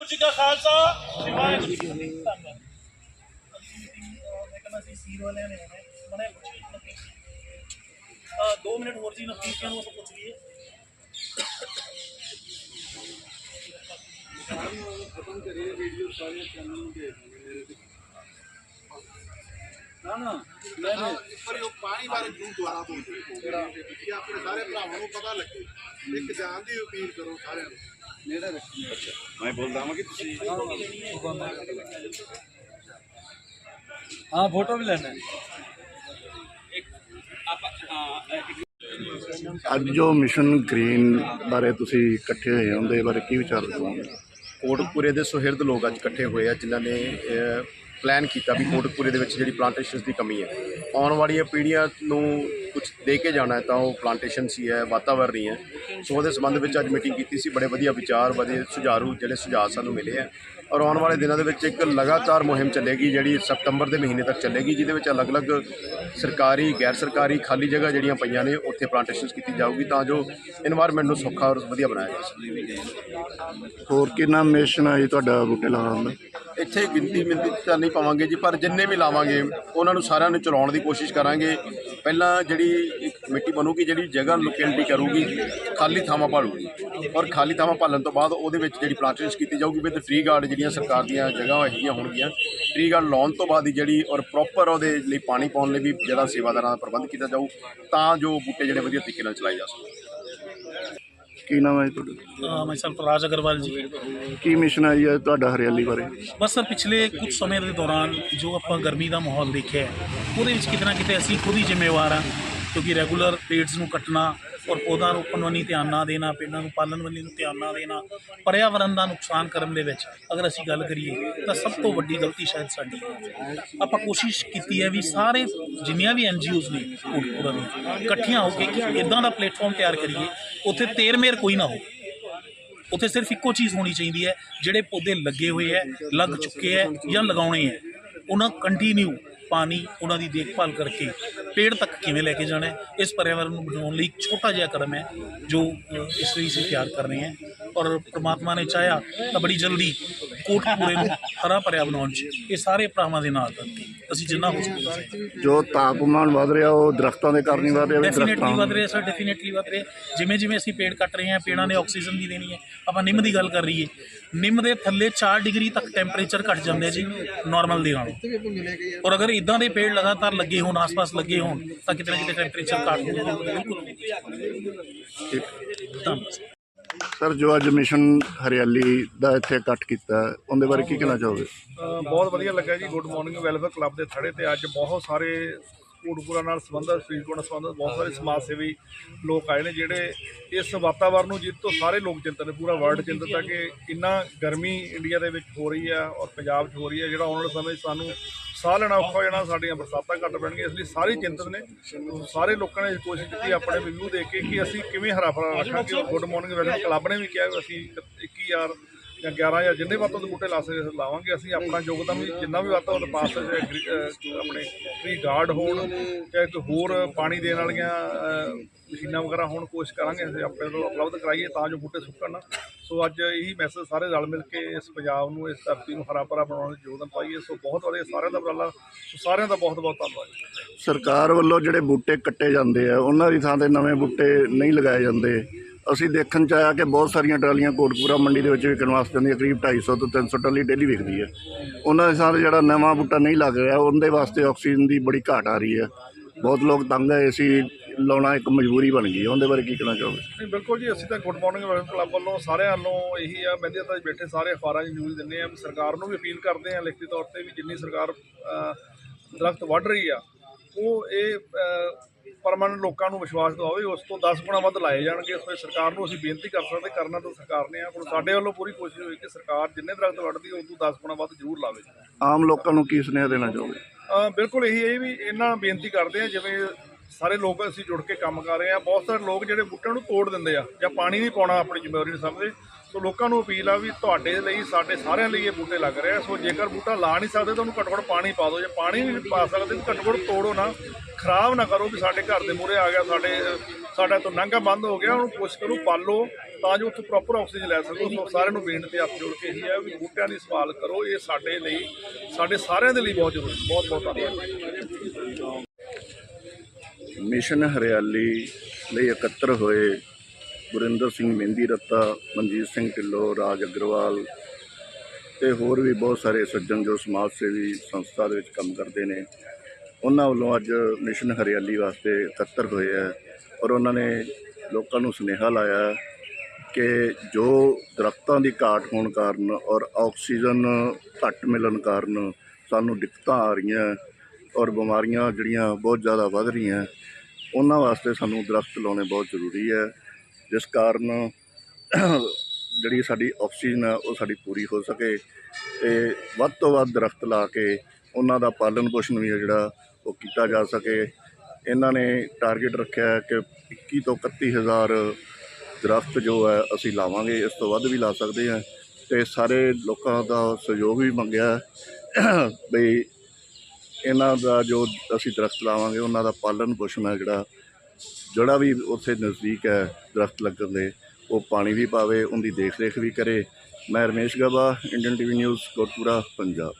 ਵਾਹਿਗੁਰੂ ਜੀ ਕਾ ਖਾਲਸਾ ਵਾਹਿਗੁਰੂ ਜੀ ਕੀ ਫਤਿਹ ਧੰਨਵਾਦ ਮੈਂ ਕਹਿੰਦਾ ਸੀ ਸੀਰ ਵਾਲਿਆਂ ਨੇ ਆਉਣਾ ਮਨੇ ਪੁੱਛੀ ਆ 2 ਮਿੰਟ ਹੋਰ ਜੀ ਨਫੀਸਿਆਂ ਨੂੰ ਆਪਾਂ ਪੁੱਛ ਲਈਏ। ਨਾ ਨਾ ਲੈ ਲੈ ਪਰ ਉਹ ਪਾਣੀ ਬਾਰੇ ਜੂ ਦੁਆਰਾ ਤੋਂ ਕਿ ਆਪਣੇ ਸਾਰੇ ਭਰਾਵਾਂ ਨੂੰ ਪਤਾ ਲੱਗੇ। ਇੱਕ ਜਾਨ ਦੀ ਅਪੀਲ ਕਰੋ ਸਾਰਿਆਂ ਨੂੰ। ਨੇੜੇ ਰੱਖੀ ਮੈਂ ਬੋਲਦਾ ਹਾਂ ਕਿ ਤੁਸੀਂ ਹਾਂ ਫੋਟੋ ਵੀ ਲੈਣਾ। ਅੱਜ ਜੋ ਮਿਸ਼ਨ ਗ੍ਰੀਨ ਬਾਰੇ ਤੁਸੀਂ ਇਕੱਠੇ ਹੋਏ ਹੋ ਉਹਦੇ ਬਾਰੇ ਕੀ ਵਿਚਾਰ ਦਵਾਂਗੇ ਕੋਟਕਪੂਰੇ ਦੇ ਸੁਹਿਰਦ ਲੋਕ ਅੱਜ ਇਕੱਠੇ ਹੋਏ ਆ ਜਿਨ੍ਹਾਂ ਨੇ ਪਲਾਨ ਕੀਤਾ ਵੀ ਕੋਟਕਪੂਰੇ ਦੇ ਵਿੱਚ ਜਿਹੜੀ ਪਲਾਂਟੇਸ਼ਨਸ ਦੀ ਕਮੀ ਹੈ। ਆਉਣ ਵਾਲੀਆਂ ਪੀੜ੍ਹੀਆਂ ਨੂੰ ਕੁਝ ਦੇ ਕੇ ਜਾਣਾ ਤਾਂ ਉਹ ਪਲਾਂਟੇਸ਼ਨ ਸੀ ਹੈ, ਵਾਤਾਵਰਨ ਹੀ ਹੈ। ਸੋ ਉਹਦੇ ਸੰਬੰਧ ਵਿੱਚ ਅੱਜ ਮੀਟਿੰਗ ਕੀਤੀ ਸੀ, ਬੜੇ ਵਧੀਆ ਵਿਚਾਰ, ਵਧੀਆ ਸੁਝਾਰੂ ਜਿਹੜੇ ਸੁਝਾਅ ਸਾਨੂੰ ਮਿਲੇ ਆ ਔਰ ਆਉਣ ਵਾਲੇ ਦਿਨਾਂ ਦੇ ਵਿੱਚ ਇੱਕ ਲਗਾਤਾਰ ਮੁਹਿੰਮ ਚੱਲੇਗੀ ਜਿਹੜੀ ਸਤੰਬਰ ਦੇ ਮਹੀਨੇ ਤੱਕ ਚੱਲੇਗੀ, ਜਿਹਦੇ ਵਿੱਚ ਅਲੱਗ-ਅਲੱਗ ਸਰਕਾਰੀ ਗੈਰ ਸਰਕਾਰੀ ਖਾਲੀ ਜਗ੍ਹਾ ਜਿਹੜੀਆਂ ਪਈਆਂ ਨੇ, ਉੱਥੇ ਪਲਾਂਟੇਸ਼ਨਸ ਕੀਤੀ ਜਾਊਗੀ ਤਾਂ ਜੋ এনवायरमेंट ਨੂੰ ਸੌਖਾ ਔਰ ਵਧੀਆ ਬਣਾਇਆ ਜਾ ਸਕੇ। ਹੋਰ ਕਿੰਨਾ ਮਿਸ਼ਨ ਹੈ ਜੀ ਤੁਹਾਡਾ ਬੂਟੇ ਲਾਉਣ ਦਾ? ਇੱਥੇ ਗਿਣਤੀ ਮਿੰਤੀ ਤਾਂ ਨਹੀਂ ਪਾਵਾਂਗੇ ਜੀ, ਪਰ ਜਿੰਨੇ ਵੀ ਲਾਵਾਂਗੇ, ਉਹਨਾਂ ਨੂੰ ਸਾਰਿਆਂ ਨੂੰ ਚਲਾਉਣ ਦੀ ਕੋਸ਼ਿਸ਼ ਕਰਾਂਗੇ। ਪਹਿਲਾਂ ਜਿਹੜੀ ਇੱਕ ਕਮੇਟੀ ਬਣੂਗੀ, ਜਿਹੜੀ ਜਗ੍ਹਾ ਲੋਕੇਲਿਟੀ ਕਰੂਗੀ, ਖਾਲੀ ਥਾਵਾਂ ਭਾਲੂਗੀ। ਔਰ ਖਾਲੀ ਥਾਵਾਂ ਭਾਲਣ ਤੋਂ ਬਾਅਦ ਉਹਦੇ ਵਿੱਚ ਜਿਹੜੀ ਪਲਾਂਟੇਸ਼ਨ ਕੀਤੀ ਜਾਊਗੀ ਵਿਦ ਟ੍ਰੀ ਗਾਰਡ ਜਿਹੜੀਆਂ ਸਰਕਾਰ ਦੀਆਂ ਜਗ੍ਹਾ ਹੈਗੀਆਂ ਹੋਣਗੀਆਂ ਟ੍ਰੀ ਗਾਰਡ ਲਾਉਣ ਤੋਂ ਬਾਅਦ ਹੀ ਜਿਹੜੀ ਔਰ ਪ੍ਰੋਪਰ ਉਹਦੇ ਲਈ ਪਾਣੀ ਪਾਉਣ ਲਈ ਵੀ ਜਿਹੜਾ ਸੇਵਾਦਾਰਾਂ ਦਾ ਪ੍ਰਬੰਧ ਕੀਤਾ ਜਾਊ, ਤਾਂ ਜੋ ਬੂਟੇ ਜਿਹੜੇ ਵਧੀਆ ਤਰੀਕੇ ਨਾਲ ਚਲਾਏ ਜਾ ਸਕਣ। ਕੀ ਨਾਮ ਹੈ ਜੀ ਤੁਹਾਡਾ? ਮੈਂ ਸਰ ਰਾਜ ਅਗਰਵਾਲ ਜੀ। ਕੀ ਮਿਸ਼ਨ ਹੈ ਜੀ ਅੱਜ ਤੁਹਾਡਾ ਹਰਿਆਲੀ ਬਾਰੇ? ਬਸ ਸਰ ਪਿਛਲੇ ਕੁਝ ਸਮੇਂ ਦੇ ਦੌਰਾਨ ਜੋ ਆਪਾਂ ਗਰਮੀ ਦਾ ਮਾਹੌਲ ਦੇਖਿਆ ਹੈ, ਉਹਦੇ ਵਿੱਚ ਕਿਤੇ ਨਾ ਕਿਤੇ ਅਸੀਂ ਖੁਦ ਹੀ ਜ਼ਿੰਮੇਵਾਰ ਹਾਂ ਕਿਉਂਕਿ ਰੈਗੂਲਰ ਪੇੜਸ ਨੂੰ ਕੱਟਣਾ ਔਰ ਪੌਦਾ ਰੋਪਣ ਵੱਲ ਧਿਆਨ ਨਾ ਦੇਣਾ, ਪਿੰਡਾਂ ਨੂੰ ਪਾਲਣ ਵਾਲੀ ਨੂੰ ਧਿਆਨ ਨਾ ਦੇਣਾ, ਪਰਿਆਵਰਨ ਦਾ ਨੁਕਸਾਨ ਕਰਨ ਦੇ ਵਿੱਚ ਅਗਰ ਅਸੀਂ ਗੱਲ ਕਰੀਏ ਤਾਂ ਸਭ ਤੋਂ ਵੱਡੀ ਗਲਤੀ ਸ਼ਾਇਦ ਸਾਡੀ ਹੈ। ਆਪਾਂ ਕੋਸ਼ਿਸ਼ ਕੀਤੀ ਹੈ ਵੀ ਸਾਰੇ ਜਿੰਨੀਆਂ ਵੀ ਐਨਜੀਓਜ਼ ਨੇ ਕੋਟਕਪੂਰਾ ਦੀਆਂ ਇਕੱਠੀਆਂ ਹੋ ਕੇ ਕਿ ਇਦਾਂ ਦਾ ਪਲੇਟਫਾਰਮ ਤਿਆਰ ਕਰੀਏ, ਉੱਥੇ ਤੇਰ ਮੇਰ ਕੋਈ ਨਾ ਹੋ ਉੱਥੇ ਸਿਰਫ ਇੱਕੋ ਚੀਜ਼ ਹੋਣੀ ਚਾਹੀਦੀ ਹੈ, ਜਿਹੜੇ ਪੌਦੇ ਲੱਗੇ ਹੋਏ ਹੈ, ਲੱਗ ਚੁੱਕੇ ਹੈ ਜਾਂ ਲਗਾਉਣੇ ਹੈ, ਉਹਨਾਂ ਕੰਟੀਨਿਊ ਪਾਣੀ, ਉਹਨਾਂ ਦੀ ਦੇਖਭਾਲ ਕਰਕੇ ਪੇੜ ਤੱਕ ਕਿਵੇਂ ਲੈ ਕੇ ਜਾਣਾ ਹੈ? ਇਸ ਪਰਿਆਵਰਨ ਨੂੰ ਬਣਾਉਣ ਲਈ ਇੱਕ ਛੋਟਾ ਜਿਹਾ ਕਦਮ ਹੈ, ਜੋ ਇਸ ਲਈ ਅਸੀਂ ਤਿਆਰ ਕਰ ਰਹੇ ਹਾਂ। ਔਰ ਪ੍ਰਮਾਤਮਾ ਨੇ ਚਾਹਿਆ ਤਾਂ ਬੜੀ ਜਲਦੀ ਕੋਟਕਪੂਰੇ ਨੂੰ ਹਰਾ ਭਰਿਆ ਬਣਾਉਣ 'ਚ ਇਹ ਸਾਰੇ ਭਰਾਵਾਂ ਦੇ ਨਾਲ ਕਰਕੇ ਅਸੀਂ ਜਿੰਨਾ ਹੋ ਸਕੇ ਜੋ ਤਾਪਮਾਨ ਵਧ ਰਿਹਾ ਉਹ ਦਰਖਤਾਂ ਦੇ ਕਾਰਨ ਹੀ ਵਧ ਰਿਹਾ ਡੈਫੀਨਿਟਲੀ ਵਧ ਰਿਹਾ ਸਰ ਡੈਫੀਨਿਟਲੀ ਵਧ ਰਿਹਾ। ਜਿਵੇਂ ਜਿਵੇਂ ਅਸੀਂ ਪੇੜ ਕੱਟ ਰਹੇ ਹਾਂ ਪੇੜਾਂ ਨੇ ਆਕਸੀਜਨ ਵੀ ਦੇਣੀ ਹੈ। ਆਪਾਂ ਨਿੰਮ ਦੀ ਗੱਲ ਕਰ ਰਹੀਏ ਨਿੰਮ ਦੇ ਥੱਲੇ 4 ਡਿਗਰੀ ਤੱਕ ਟੈਂਪਰੇਚਰ ਘਟ ਜਾਂਦੇ ਜੀ ਨਾਰਮਲ ਦੇ ਨਾਲੋਂ। ਔਰ ਅਗਰ ਇਦਾਂ ਦੇ ਪੇੜ ਲਗਾਤਾਰ ਲੱਗੇ ਹੋਣ ਆਸ-ਪਾਸ ਲੱਗੇ ਹੋਣ ਤਾਂ ਕਿਤੇ ਨਾ ਕਿਤੇ ਟੈਂਪਰੇਚਰ ਘਟ ਹੋਊਗਾ ਬਿਲਕੁਲ। ਧੰਨਵਾਦ ਸਰ ਜੋ ਅੱਜ ਮਿਸ਼ਨ ਹਰਿਆਲੀ ਦਾ ਇੱਥੇ ਇਕੱਠ ਕੀਤਾ ਉਹਦੇ ਬਾਰੇ ਕੀ ਕਹਿਣਾ ਚਾਹੋਗੇ? ਅ, ਬਹੁਤ ਵਧੀਆ ਲੱਗਾ ਜੀ ਗੁੱਡ ਮਾਰਨਿੰਗ ਵੈਲਫੇਅਰ ਕਲੱਬ ਦੇ ਥੜੇ ਤੇ ਅੱਜ ਬਹੁਤ ਸਾਰੇ ਕੋਟਪੁਰਾ ਨਾਲ ਸੰਬੰਧਿਤ ਫਰੀਦਕੋਟ ਨਾਲ ਸੰਬੰਧਿਤ ਬਹੁਤ ਸਾਰੇ ਸਮਾਜ ਸੇਵੀ ਲੋਕ ਆਏ ਨੇ ਜਿਹੜੇ ਇਸ ਵਾਤਾਵਰਨ ਨੂੰ ਜਿੱਤ ਤੋਂ ਸਾਰੇ ਲੋਕ ਚਿੰਤਤ ਨੇ ਪੂਰਾ ਵਰਲਡ ਚਿੰਤਤ ਹੈ ਕਿ ਇੰਨਾ ਗਰਮੀ ਇੰਡੀਆ ਦੇ ਵਿੱਚ ਹੋ ਰਹੀ ਹੈ ਔਰ ਪੰਜਾਬ 'ਚ ਹੋ ਰਹੀ ਹੈ ਜਿਹੜਾ ਆਉਣ ਵਾਲੇ ਸਮੇਂ 'ਚ ਸਾਨੂੰ ਸਾਹ ਲੈਣਾ ਔਖਾ ਹੋ ਜਾਣਾ, ਸਾਡੀਆਂ ਬਰਸਾਤਾਂ ਘੱਟ ਪੈਣਗੀਆਂ, ਇਸ ਲਈ ਸਾਰੇ ਚਿੰਤਤ ਨੇ। ਸਾਰੇ ਲੋਕਾਂ ਨੇ ਕੋਸ਼ਿਸ਼ ਕੀਤੀ ਆਪਣੇ ਵਿਊ ਦੇ ਕੇ ਕਿ ਅਸੀਂ ਕਿਵੇਂ ਹਰਾ ਭਰਾ ਰੱਖਾਂਗੇ। ਔਰ ਗੁੱਡ ਮਾਰਨਿੰਗ ਵੈਲਫੇਅਰ ਕਲੱਬ ਨੇ ਵੀ ਕਿਹਾ ਕਿ ਅਸੀਂ 21000 ਜਾਂ 11000 ਜਿੰਨੇ ਵੱਧ ਤੋਂ ਵੱਧ ਬੂਟੇ ਲਾ ਸਕਦੇ ਅਸੀਂ ਲਾਵਾਂਗੇ ਅਸੀਂ ਆਪਣਾ ਯੋਗਦਾਨ ਵੀ, ਜਿੰਨਾ ਵੀ ਵੱਧ ਤੋਂ ਵੱਧ ਪਾ ਆਪਣੇ ਟ੍ਰੀ ਗਾਰਡ ਹੋਣ, ਚਾਹੇ ਕੋਈ ਹੋਰ ਪਾਣੀ ਦੇਣ ਵਾਲੀਆਂ ਮਸ਼ੀਨਾਂ ਵਗੈਰਾ ਹੋਣ, ਕੋਸ਼ਿਸ਼ ਕਰਾਂਗੇ ਅਸੀਂ ਆਪਣੇ ਤੋਂ ਉਪਲਬਧ ਕਰਾਈਏ ਤਾਂ ਜੋ ਬੂਟੇ ਸੁੱਕਣ ਸੋ ਅੱਜ ਇਹੀ ਮੈਸੇਜ ਸਾਰੇ ਰਲ ਮਿਲ ਕੇ ਇਸ ਪੰਜਾਬ ਨੂੰ, ਇਸ ਧਰਤੀ ਨੂੰ ਹਰਾ ਭਰਾ ਬਣਾਉਣ ਦੇ ਯੋਗਦਾਨ ਪਾਈਏ। ਸੋ ਬਹੁਤ ਵਧੀਆ ਸਾਰਿਆਂ ਦਾ ਉਪਰਾਲਾ ਸਾਰਿਆਂ ਦਾ ਬਹੁਤ ਬਹੁਤ ਧੰਨਵਾਦ। ਸਰਕਾਰ ਵੱਲੋਂ ਜਿਹੜੇ ਬੂਟੇ ਕੱਟੇ ਜਾਂਦੇ ਆ, ਉਹਨਾਂ ਦੀ ਥਾਂ ਤੇ ਨਵੇਂ ਬੂਟੇ ਨਹੀਂ ਲਗਾਏ ਜਾਂਦੇ। ਅਸੀਂ ਦੇਖਣ ਚ ਆਇਆ ਕਿ ਬਹੁਤ ਸਾਰੀਆਂ ਟਰਾਲੀਆਂ ਕੋਟਪੂਰਾ ਮੰਡੀ ਦੇ ਵਿੱਚ ਵਿਕਣ ਵਾਸਤੇ ਜਾਂਦੀਆਂ ਕਰੀਬ 250 ਤੋਂ 300 ਟਰਾਲੀ ਡੇਲੀ ਵਿਕਦੀ ਹੈ। ਉਹਨਾਂ ਦੇ ਸਾਥ ਜਿਹੜਾ ਨਵਾਂ ਬੂਟਾ ਨਹੀਂ ਲੱਗ ਰਿਹਾ, ਉਹਦੇ ਵਾਸਤੇ ਆਕਸੀਜਨ ਦੀ ਬੜੀ ਘਾਟ ਆ ਰਹੀ ਹੈ। ਬਹੁਤ ਲੋਕ ਤੰਗ ਹੈ, ਏਸੀ ਲਾਉਣਾ ਇੱਕ ਮਜਬੂਰੀ ਬਣ ਗਈ ਹੈ। ਉਹਦੇ ਬਾਰੇ ਕੀ ਕਹਿਣਾ ਚਾਹੋਗੇ? ਨਹੀਂ, ਬਿਲਕੁਲ ਜੀ, ਅਸੀਂ ਤਾਂ ਗੁੱਡ ਮਾਰਨਿੰਗ ਕਲੱਬ ਵੱਲੋਂ ਸਾਰਿਆਂ ਵੱਲੋਂ ਇਹੀ ਆ ਮਹਿੰਦੇ ਤਾਂ ਬੈਠੇ ਸਾਰੇ ਅਖਬਾਰਾਂ 'ਚ ਨਿਊਜ਼ ਦਿੰਦੇ ਆ ਸਰਕਾਰ ਨੂੰ ਵੀ ਅਪੀਲ ਕਰਦੇ ਆ ਲਿਖਤੀ ਤੌਰ ਤੇ ਵੀ ਜਿੰਨੀ ਸਰਕਾਰ ਦਰਖਤ ਵੱਢ ਰਹੀ ਆ, ਉਹ ਇਹ ਪਰਮਾਨੈਂਟ ਲੋਕਾਂ ਨੂੰ ਵਿਸ਼ਵਾਸ ਦਿਵਾਵੇ ਉਸ ਤੋਂ 10 ਗੁਣਾ ਵੱਧ ਲਾਏ ਜਾਣਗੇ। ਸੋ ਇਹ ਸਰਕਾਰ ਨੂੰ ਅਸੀਂ ਬੇਨਤੀ ਕਰ ਸਕਦੇ ਕਰਨਾ ਤਾਂ ਸਰਕਾਰ ਨੇ ਆ ਹੁਣ ਸਾਡੇ ਵੱਲੋਂ ਪੂਰੀ ਕੋਸ਼ਿਸ਼ ਹੋਈ ਕਿ ਸਰਕਾਰ ਜਿੰਨੇ ਦਰਖਤ ਵੱਢਦੀ ਹੈ, ਉਸ ਤੋਂ 10 ਗੁਣਾ ਵੱਧ ਜ਼ਰੂਰ ਲਾਵੇ। ਆਮ ਲੋਕਾਂ ਨੂੰ ਕੀ ਸੁਨੇਹਾ ਦੇਣਾ ਚਾਹੋਗੇ? ਬਿਲਕੁਲ ਇਹੀ ਹੈ ਵੀ ਇਹਨਾਂ ਨੂੰ ਬੇਨਤੀ ਕਰਦੇ ਆ ਜਿਵੇਂ ਸਾਰੇ ਲੋਕ ਅਸੀਂ ਜੁੜ ਕੇ ਕੰਮ ਕਰ ਰਹੇ ਆ ਬਹੁਤ ਸਾਰੇ ਲੋਕ ਜਿਹੜੇ ਬੂਟਿਆਂ ਨੂੰ ਤੋੜ ਦਿੰਦੇ ਆ ਜਾਂ ਪਾਣੀ ਨਹੀਂ ਪਾਉਣਾ ਆਪਣੀ ਜ਼ਿੰਮੇਵਾਰੀ ਨਹੀਂ ਸਮਝਦੇ। ਸੋ ਲੋਕਾਂ ਨੂੰ ਅਪੀਲ ਆ ਵੀ ਤੁਹਾਡੇ ਲਈ, ਸਾਡੇ ਸਾਰਿਆਂ ਲਈ ਇਹ ਬੂਟੇ ਲੱਗ ਰਹੇ ਆ। ਸੋ ਜੇਕਰ ਬੂਟਾ ਲਾ ਨਹੀਂ ਸਕਦੇ, ਤਾਂ ਉਹਨੂੰ ਘੱਟੋ ਘੱਟ ਪਾਣੀ ਪਾ ਦਿਓ। ਜੇ ਪਾਣੀ ਵੀ ਪਾ ਸਕਦੇ, ਤਾਂ ਘੱਟੋ ਘੱਟ ਤੋੜੋ ਨਾ। ਖਰਾਬ ਨਾ ਕਰੋ ਵੀ ਸਾਡੇ ਘਰ ਦੇ ਮੂਹਰੇ ਆ ਗਿਆ, ਸਾਡੇ, ਸਾਡਾ ਤੋਂ ਨਾਂਗਾ ਬੰਦ ਹੋ ਗਿਆ, ਉਹਨੂੰ ਕੋਸ਼ਿਸ਼ ਕਰੋ, ਪਾਲੋ, ਤਾਂ ਜੋ ਉੱਥੇ ਪ੍ਰੋਪਰ ਆਕਸੀਜਨ ਲੈ ਸਕੋ। ਸੋ ਸਾਰਿਆਂ ਨੂੰ ਬੇਨਤੀ ਹੱਥ ਜੋੜ ਕੇ ਇਹੀ ਹੈ ਵੀ ਬੂਟਿਆਂ ਦੀ ਸਵਾਲ ਕਰੋ। ਇਹ ਸਾਡੇ ਲਈ, ਸਾਡੇ ਸਾਰਿਆਂ ਦੇ ਲਈ ਬਹੁਤ ਜ਼ਰੂਰੀ, ਬਹੁਤ ਬਹੁਤ ਧੰਨਵਾਦ। ਮਿਸ਼ਨ ਹਰਿਆਲੀ ਲਈ ਇਕੱਤਰ ਹੋਏ ਗੁਰਿੰਦਰ ਸਿੰਘ ਮਹਿੰਦੀ ਰੱਤਾ, ਮਨਜੀਤ ਸਿੰਘ ਢਿੱਲੋਂ, ਰਾਜ ਅਗਰਵਾਲ ਤੇ ਹੋਰ ਵੀ ਬਹੁਤ ਸਾਰੇ ਸੱਜਣ ਜੋ ਸਮਾਜ ਸੇਵੀ ਸੰਸਥਾ ਦੇ ਵਿੱਚ ਕੰਮ ਕਰਦੇ ਨੇ। ਉਹਨਾਂ ਵੱਲੋਂ ਅੱਜ ਮਿਸ਼ਨ ਹਰਿਆਲੀ ਵਾਸਤੇ ਇਕੱਤਰ ਹੋਏ ਹੈ ਔਰ ਉਹਨਾਂ ਨੇ ਲੋਕਾਂ ਨੂੰ ਸੁਨੇਹਾ ਲਾਇਆ ਕਿ ਜੋ ਦਰਖਤਾਂ ਦੀ ਘਾਟ ਹੋਣ ਕਾਰਨ ਔਰ ਆਕਸੀਜਨ ਘੱਟ ਮਿਲਣ ਕਾਰਨ ਸਾਨੂੰ ਦਿੱਕਤਾਂ ਆ ਰਹੀਆਂ ਔਰ ਬਿਮਾਰੀਆਂ ਜਿਹੜੀਆਂ ਬਹੁਤ ਜ਼ਿਆਦਾ ਵੱਧ ਰਹੀਆਂ, ਉਹਨਾਂ ਵਾਸਤੇ ਸਾਨੂੰ ਦਰਖਤ ਲਾਉਣੇ ਬਹੁਤ ਜ਼ਰੂਰੀ ਹੈ। ਜਿਸ ਕਾਰਨ ਜਿਹੜੀ ਸਾਡੀ ਆਕਸੀਜਨ ਹੈ ਉਹ ਸਾਡੀ ਪੂਰੀ ਹੋ ਸਕੇ ਤੇ ਵੱਧ ਤੋਂ ਵੱਧ ਦਰਖਤ ਲਾ ਕੇ ਉਹਨਾਂ ਦਾ ਪਾਲਣ ਪੋਸ਼ਣ ਵੀ ਹੈ ਜਿਹੜਾ ਉਹ ਕੀਤਾ ਜਾ ਸਕੇ। ਇਹਨਾਂ ਨੇ ਟਾਰਗੇਟ ਰੱਖਿਆ ਕਿ 21 ਤੋਂ 31 ਹਜ਼ਾਰ ਦਰਖਤ ਜੋ ਹੈ ਅਸੀਂ ਲਾਵਾਂਗੇ, ਇਸ ਤੋਂ ਵੱਧ ਵੀ ਲਾ ਸਕਦੇ ਹਾਂ ਤੇ ਸਾਰੇ ਲੋਕਾਂ ਦਾ ਸਹਿਯੋਗ ਵੀ ਮੰਗਿਆ ਹੈ ਬਈ ਇਹਨਾਂ ਦਾ ਜੋ ਅਸੀਂ ਦਰਖਤ ਲਾਵਾਂਗੇ, ਉਹਨਾਂ ਦਾ ਪਾਲਣ ਪੋਸ਼ਣ ਹੈ ਜਿਹੜਾ ਜਿਹੜਾ ਵੀ ਉੱਥੇ ਨਜ਼ਦੀਕ ਹੈ, ਦਰਖਤ ਲੱਗਣ ਦੇ, ਉਹ ਪਾਣੀ ਵੀ ਪਾਵੇ, ਉਹਦੀ ਦੇਖ ਰੇਖ ਵੀ ਕਰੇ। ਮੈਂ Ramesh Gaba, Indian TV News, Kotpura, Punjab.